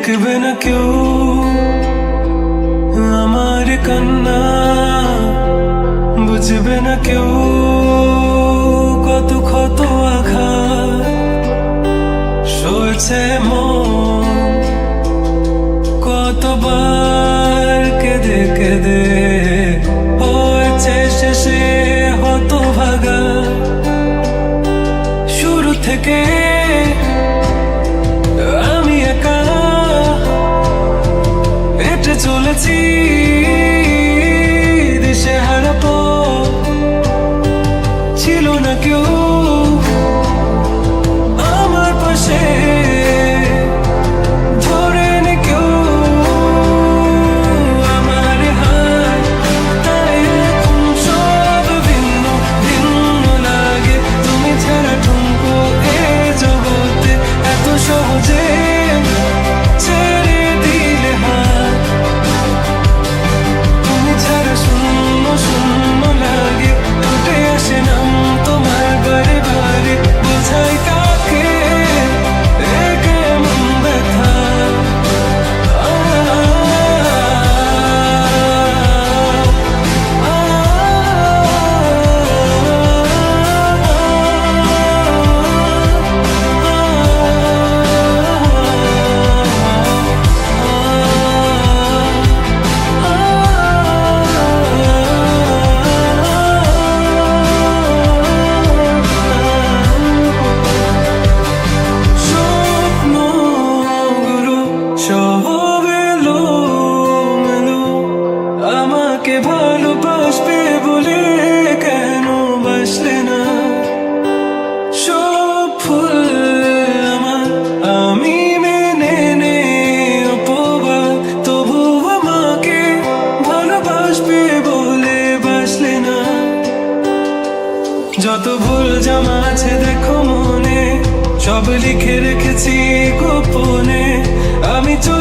দেখবে না কেউ আমার কান্না বুঝবে না কেউ কত ক্ষত আঘাত guilty যত ভুল জামা আছে দেখো মনে সব লিখে রেখেছি গোপনে। আমি চলে